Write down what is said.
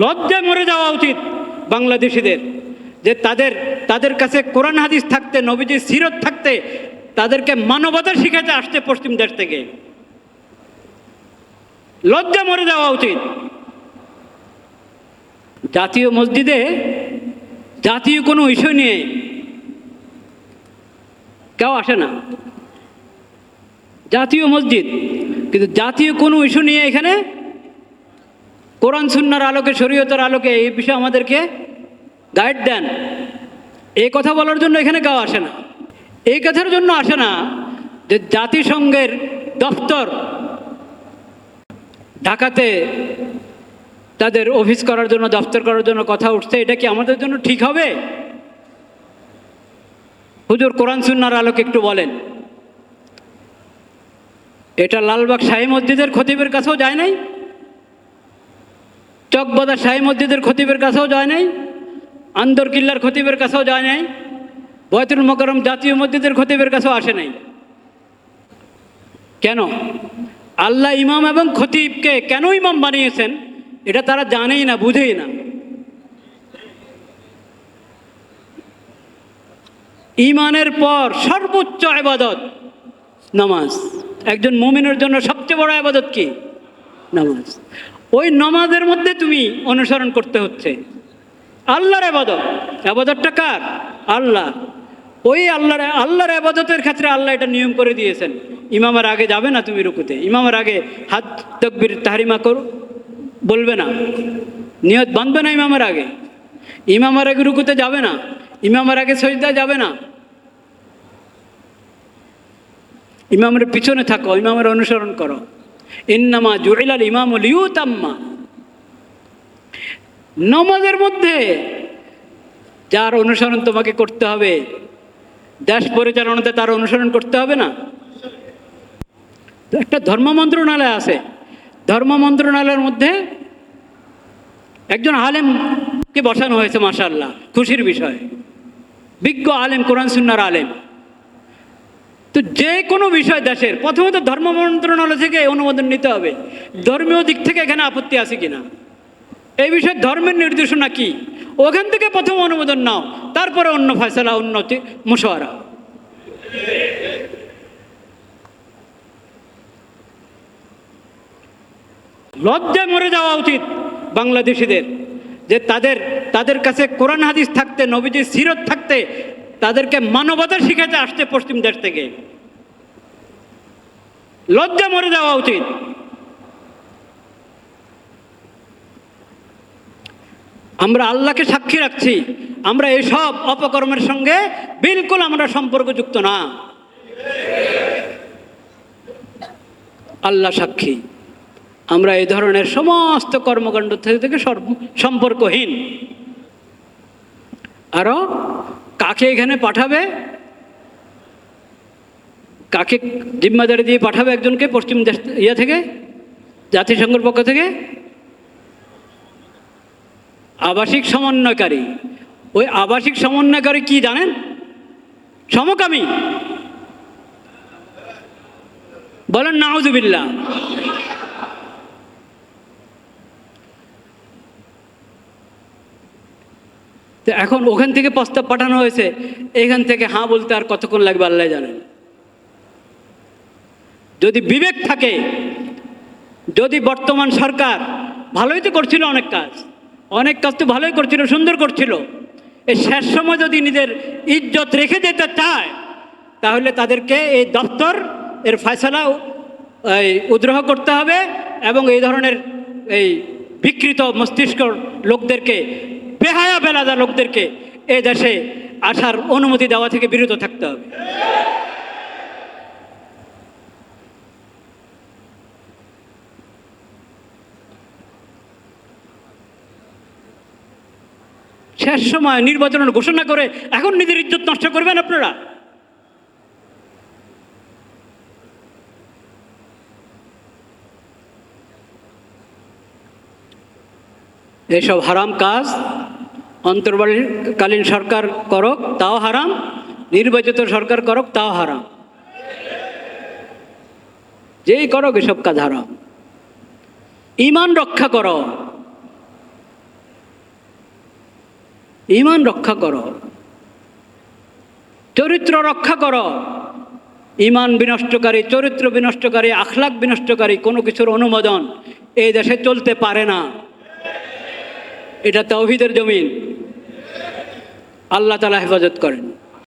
লজ্জায় মরে যাওয়া উচিত বাংলাদেশিদের। যে তাদের তাদের কাছে কোরআন হাদিস থাকতে, নবীজির সিরত থাকতে, তাদেরকে মানবতা শিখাতে আসতে পশ্চিম দেশ থেকে। লজ্জা মরে যাওয়া উচিত। জাতীয় মসজিদে জাতীয় কোনো ইস্যু নিয়ে কেউ আসে না। জাতীয় মসজিদ, কিন্তু জাতীয় কোনো ইস্যু নিয়ে এখানে কোরআন সুন্নার আলোকে, শরীয়তের আলোকে এই বিষয়ে আমাদেরকে গাইড দেন। এই কথা বলার জন্য এখানে কেউ আসে না। এই কথার জন্য আসে না যে জাতিসংঘের দপ্তর ঢাকাতে তাদের অফিস করার জন্য দপ্তর করার জন্য কথা উঠছে। এটা কি আমাদের জন্য ঠিক হবে? হুজুর কোরআন সুন্নার আলোকে একটু বলেন। এটা লালবাগ শাহী মসজিদের খতিবের কাছেও যায় নাই? চকবাজার শাহী মসজিদের খতিবের কাছেও যায় নাই, আন্দর কিল্লার খতিবের কাছেও যায় নাই, বয়তুল মকরম জাতীয় মসজিদের খতিবের কাছেও আসে নাই। কেন? আল্লাহ ইমাম এবং খতিবকে কেন ইমাম বানিয়েছেন, এটা তারা জানেই না, বুঝেই না। ইমানের পর সর্বোচ্চ আবাদত নামাজ। একজন মুমিনের জন্য সবচেয়ে বড় আবাদত কি? নামাজ। ওই নমাজের মধ্যে তুমি অনুসরণ করতে হচ্ছে। আল্লাহর আবাদত। আবাদতটা কার? আল্লাহ। ওই আল্লাহর আল্লাহর আবাদতের ক্ষেত্রে আল্লাহ এটা নিয়ম করে দিয়েছেন। ইমামের আগে যাবে না তুমি রুকুতে। ইমামের আগে হাত তকবির তাহারিমা করো। বলবে না। নিয়ত বাঁধবে না ইমামের আগে। ইমামের আগে রুকুতে যাবে না। ইমামের আগে সজদা যাবে না। ইমামের পিছনে থাকো, ইমামের অনুসরণ করো। ইন্নামা জুইলাল ইমাম লিউতাম্মা নমাজের মধ্যে যার অনুসরণ তোমাকে করতে হবে, দেশ পরিচালনাতে তার অনুসরণ করতে হবে না? একটা ধর্ম মন্ত্রণালয় আছে। ধর্ম মন্ত্রণালয়ের মধ্যে একজন আলেমকে বসানো হয়েছে মাশাল্লাহ খুশির বিষয়। বিজ্ঞ আলেম, কোরআন, সুন্নার আলেম। তো যে কোনো বিষয় দেশের, প্রথমত ধর্ম মন্ত্রণালয় থেকে অনুমোদন নিতে হবে। ধর্মীয় দিক থেকে এখানে আপত্তি আছে কিনা? এই বিষয়ে ধর্মের নির্দেশনা কি? ওখান থেকে প্রথম অনুমোদন নাও, তারপরে অন্য ফয়সলা উন্নতি মুশওয়ারা। লজ্জায় মরে যাওয়া উচিত বাংলাদেশিদের, যে তাদের তাদের কাছে কোরআন হাদিস থাকতে, নবীজির সিরত থাকতে তাদেরকে মানবতা শিখাতে আসতে পশ্চিম দেশ থেকে। লজ্জা মরে যাওয়া উচিত। আমরা আল্লাহকে সাক্ষী রাখছি। আমরা এসব অপকর্মের সঙ্গে বিলকুল আমরা সম্পর্কযুক্ত না। আল্লাহ সাক্ষী। আমরা এই ধরনের সমস্ত কর্মকাণ্ড থেকে সম্পর্কহীন। আরও কাকে এখানে পাঠাবে? কাকে জিম্মাদারি দিয়ে পাঠাবে একজনকে পশ্চিম দেশ ইয়ে থেকে? জাতিসংঘের পক্ষ থেকে? আবাসিক সমন্বয়কারী। ওই আবাসিক সমন্বয়কারী কি জানেন? সমকামী। বলেন, নাউজুবিল্লাহ। তো এখন ওখান থেকে প্রস্তাব পাঠানো হয়েছে, এখান থেকে হাঁ বলতে আর কতক্ষণ লাগবে আল্লাহ জানেন। যদি বিবেক থাকে, যদি বর্তমান সরকার ভালোই তো করছিল অনেক কাজ অনেক কাজ তো ভালোই করছিল, সুন্দর করছিল এই শেষ সময় যদি নিজের ইজ্জত রেখে যেতে চায়, তাহলে তাদেরকে এই দপ্তর এর ফয়সলা এই উদ্রহ করতে হবে এবং এই ধরনের এই বিকৃত মস্তিষ্ক লোকদেরকে বেহায়া বেলাদা লোকদেরকে। এ দেশে আসার অনুমতি দেওয়া থেকে বিরত থাকতে হবে। শেষ সময় নির্বাচনের ঘোষণা করে এখন নিজের ইজ্জত নষ্ট করবেন আপনারা? এসব হারাম কাজ অন্তর্বর্তীকালীন সরকার করক, তাও হারাম। নির্বাচিত সরকার করক, তাও হারাম। যেই করক, এসব কাজ হারাম। ইমান রক্ষা করো। ইমান রক্ষা করো। চরিত্র রক্ষা করো। ইমান বিনষ্টকারী, চরিত্র বিনষ্টকারী, আখলাক বিনষ্টকারী, কোনো কিছুর অনুমোদন এই দেশে চলতে পারে না। এটা তৌহিদের জমিন। আল্লাহ তালা হেফাজত করেন।